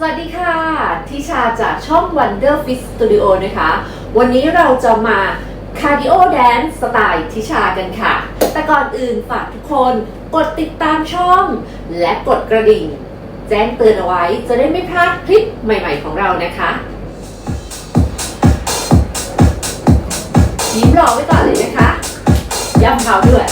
สวัสดีค่ะ ทิชาจากช่อง Wonder Fit Studio นะคะ วันนี้เราจะมาคาร์ดิโอแดนสไตล์ทิชากันค่ะ แต่ก่อนอื่นฝากทุกคนกดติดตามช่อง และกดกระดิ่ง แจ้งเตือนเอาไว้จะได้ไม่พลาดคลิปใหม่ๆของเรานะคะยิ้มรอไว้ก่อนเลยนะคะ ย้ำเท้าด้วย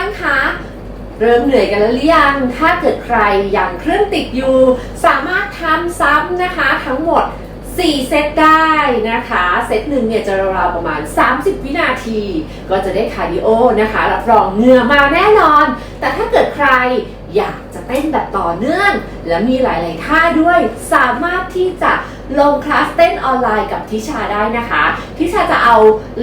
บ้างคะ เริ่มเหนื่อยกันแล้วหรือยัง ถ้าเกิดใครยังเครื่องติดอยู่ สามารถทำซ้ำนะคะทั้งหมด 4 เซตได้นะคะ เซตหนึ่งเนี่ยจะราวๆประมาณ 30 วินาที ก็จะได้คาร์ดิโอนะคะ รับรองเหงื่อมาแน่นอน แต่ถ้าเกิดใครอยากจะเต้นแบบต่อเนื่อง และมีหลาย ๆ ท่าด้วย สามารถที่จะ ลงคลาสเต้นออนไลน์กับทิชาได้นะคะ ทิชาจะเอา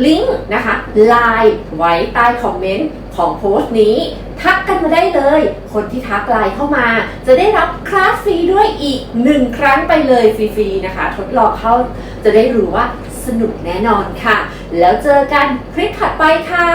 ลิงก์นะคะไลน์ไว้ใต้คอมเมนต์ของโพสต์นี้ ทักกันมาได้เลย คนที่ทักไลน์เข้ามา จะได้รับคลาสฟรีด้วยอีกหนึ่งครั้งไปเลยฟรีๆนะคะ ทดลองเข้าจะได้รู้ว่าสนุกแน่นอนค่ะ แล้วเจอกันคลิปถัดไปค่ะ